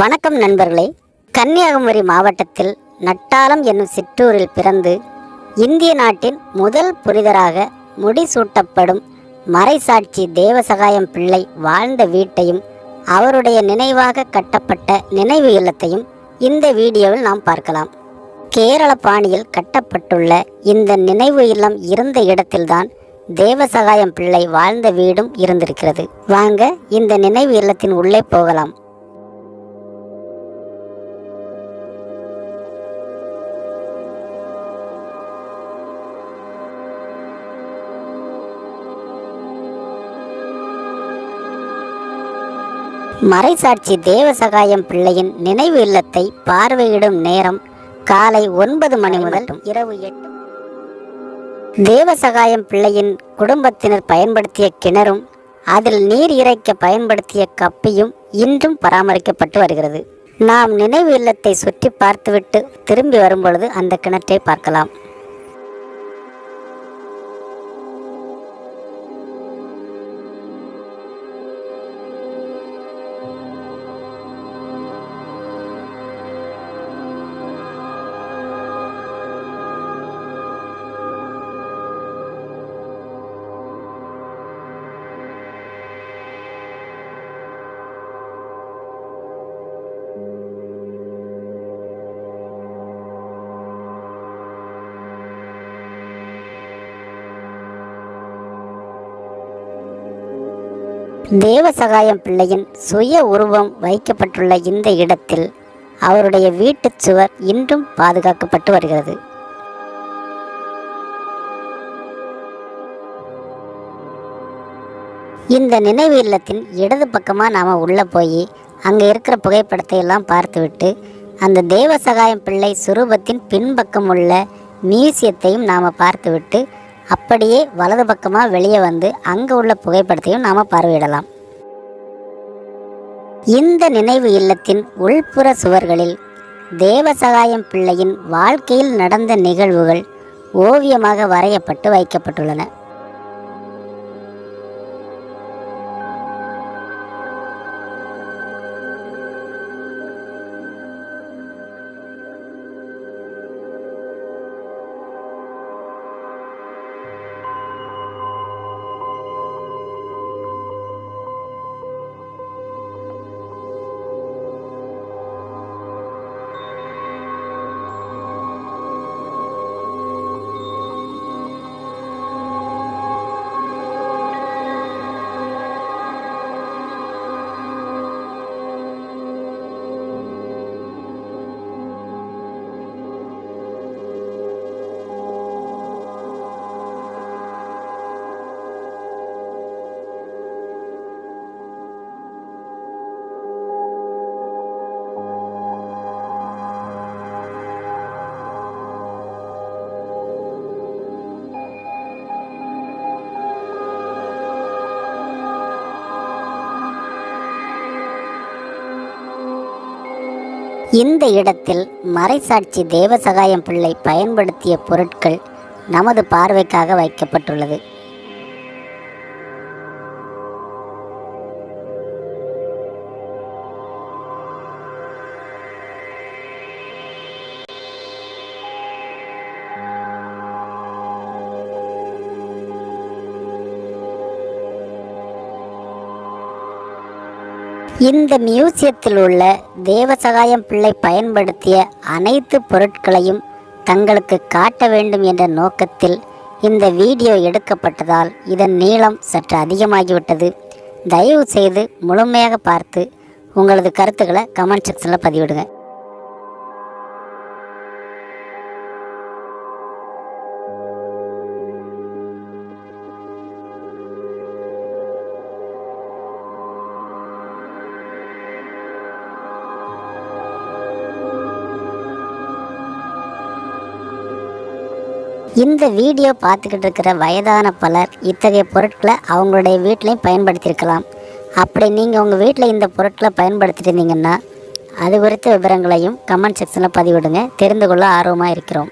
வணக்கம் நண்பர்களே. கன்னியாகுமரி மாவட்டத்தில் நட்டாலம் என்னும் சிற்றூரில் பிறந்து இந்திய நாட்டின் முதல் புனிதராக முடிசூட்டப்படும் மறைசாட்சி தேவசகாயம் பிள்ளை வாழ்ந்த வீட்டையும் அவருடைய நினைவாக கட்டப்பட்ட நினைவு இல்லத்தையும் இந்த வீடியோவில் நாம் பார்க்கலாம். கேரள பாணியில் கட்டப்பட்டுள்ள இந்த நினைவு இல்லம் இருந்த இடத்தில்தான் தேவசகாயம் பிள்ளை வாழ்ந்த வீடும் இருந்திருக்கிறது. வாங்க இந்த நினைவு இல்லத்தின் உள்ளே போகலாம். மறைசாட்சி தேவசகாயம் பிள்ளையின் நினைவு இல்லத்தை பார்வையிடும் நேரம் காலை ஒன்பது மணி முதல் இரவு எட்டு. தேவசகாயம் பிள்ளையின் குடும்பத்தினர் பயன்படுத்திய கிணறும் அதில் நீர் இறைக்க பயன்படுத்திய கப்பியும் இன்றும் பராமரிக்கப்பட்டு வருகிறது. நாம் நினைவு இல்லத்தை சுற்றி பார்த்துவிட்டு திரும்பி வரும்பொழுது அந்த கிணற்றை பார்க்கலாம். தேவசகாயம் பிள்ளையின் சுய உருவம் வைக்கப்பட்டுள்ள இந்த இடத்தில் அவருடைய வீட்டுச் சுவர் இன்றும் பாதுகாக்கப்பட்டு வருகிறது. இந்த நினைவு இல்லத்தின் இடது பக்கமாக நாம் உள்ளே போய் அங்கே இருக்கிற புகைப்படத்தை எல்லாம் பார்த்துவிட்டு அந்த தேவசகாயம் பிள்ளை சுரூபத்தின் பின்பக்கம் உள்ள மியூசியத்தையும் நாம் பார்த்துவிட்டு அப்படியே வலது பக்கமாக வெளியே வந்து அங்கே உள்ள புகைப்படத்தையும் நாம் பார்வையிடலாம். இந்த நினைவு இல்லத்தின் உள்புற சுவர்களில் தேவசகாயம் பிள்ளையின் வாழ்க்கையில் நடந்த நிகழ்வுகள் ஓவியமாக வரையப்பட்டு வைக்கப்பட்டுள்ளன. இந்த இடத்தில் மறைசாட்சி தேவசகாயம் பிள்ளை பயன்படுத்திய பொருட்கள் நமது பார்வைக்காக வைக்கப்பட்டுள்ளது. இந்த மியூசியத்தில் உள்ள தேவசகாயம் பிள்ளை பயன்படுத்திய அனைத்து பொருட்களையும் தங்களுக்கு காட்ட வேண்டும் என்ற நோக்கத்தில் இந்த வீடியோ எடுக்கப்பட்டதால் இதன் நீளம் சற்று அதிகமாகிவிட்டது. தயவு செய்து முழுமையாக பார்த்து உங்களது கருத்துக்களை கமெண்ட் செக்ஷனில் பதிவிடுங்க. இந்த வீடியோ பார்த்துக்கிட்டு இருக்கிற வயதான பலர் இத்தகைய பொருட்களை அவங்களுடைய வீட்டிலையும் பயன்படுத்தியிருக்கலாம். அப்படி நீங்கள் உங்கள் வீட்டில் இந்த பொருட்களை பயன்படுத்திட்டு இருந்தீங்கன்னா அது குறித்த விவரங்களையும் கமெண்ட் செக்ஷனில் பதிவிடுங்க. தெரிந்து கொள்ள ஆர்வமாக இருக்கிறோம்.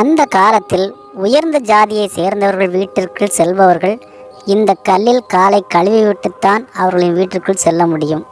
அந்த காலத்தில் உயர்ந்த ஜாதியை சேர்ந்தவர்கள் வீட்டிற்குள் செல்பவர்கள் இந்த கல்லில் காலை கழுவிவிட்டுத்தான் அவர்களின் வீட்டிற்குள் செல்ல முடியும்.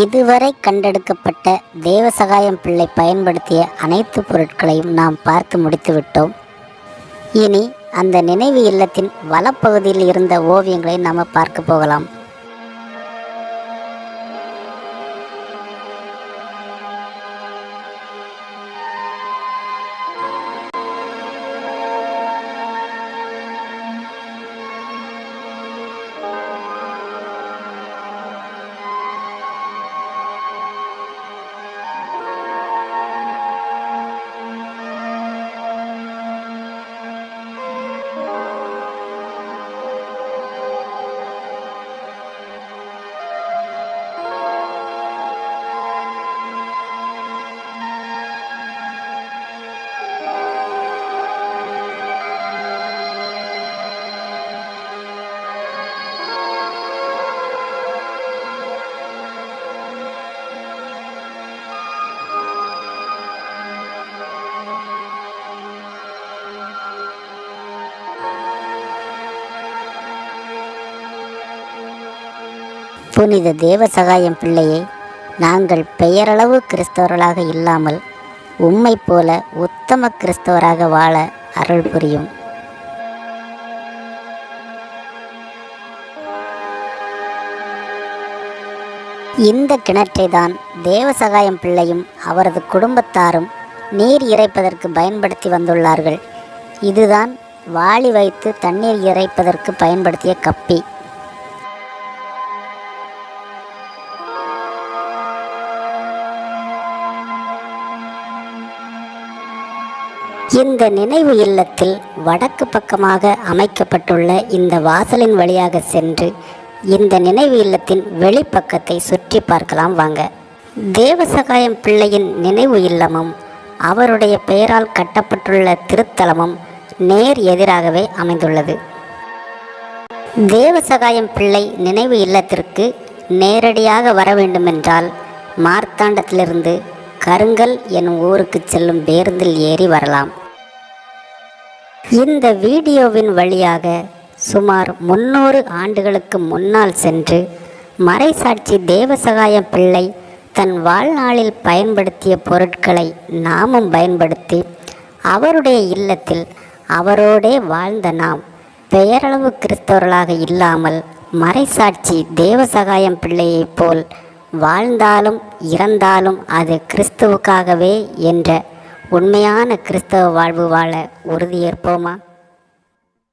இதுவரை கண்டெடுக்கப்பட்ட தேவசகாயம் பிள்ளை பயன்படுத்திய அனைத்து பொருட்களையும் நாம் பார்த்து முடித்துவிட்டோம். இனி அந்த நினைவு இல்லத்தின் வலப்பகுதியில் இருந்த ஓவியங்களை நாம் பார்க்க போகலாம். புனித தேவசகாயம் பிள்ளையை நாங்கள் பெயரளவு கிறிஸ்தவர்களாக இல்லாமல் உம்மை போல உத்தம கிறிஸ்தவராக வாழ அருள் புரியும். இந்த கிணற்றை தான் தேவசகாயம் பிள்ளையும் அவரது குடும்பத்தாரும் நீர் இறைப்பதற்கு பயன்படுத்தி வந்துள்ளார்கள். இதுதான் வாளி வைத்து தண்ணீர் இறைப்பதற்கு பயன்படுத்திய கப்பி. இந்த நினைவு இல்லத்தில் வடக்கு பக்கமாக அமைக்கப்பட்டுள்ள இந்த வாசலின் வழியாக சென்று இந்த நினைவு இல்லத்தின் வெளிப்பக்கத்தை சுற்றி பார்க்கலாம் வாங்க. தேவசகாயம் பிள்ளையின் நினைவு இல்லமும் அவருடைய பெயரால் கட்டப்பட்டுள்ள திருத்தலமும் நேர் எதிராகவே அமைந்துள்ளது. தேவசகாயம் பிள்ளை நினைவு இல்லத்திற்கு நேரடியாக வர வேண்டுமென்றால் மார்த்தாண்டத்திலிருந்து கருங்கல் எனும் ஊருக்கு செல்லும் பேருந்தில் ஏறி வரலாம். இந்த வீடியோவின் வழியாக சுமார் முன்னூறு ஆண்டுகளுக்கு முன்னால் சென்று மறைசாட்சி தேவசகாயம் பிள்ளை தன் வாழ்நாளில் பயன்படுத்திய பொருட்களை நாமும் பயன்படுத்தி அவருடைய இல்லத்தில் அவரோடே வாழ்ந்த நாம் பெயரளவு கிறிஸ்தவர்களாக இல்லாமல் மறைசாட்சி தேவசகாயம் பிள்ளையைப் போல் வாழ்ந்தாலும் இறந்தாலும் அது கிறிஸ்துவுக்காகவே என்ற உண்மையான கிறிஸ்தவ வாழ்வு வாழ உறுதியேற்போமா?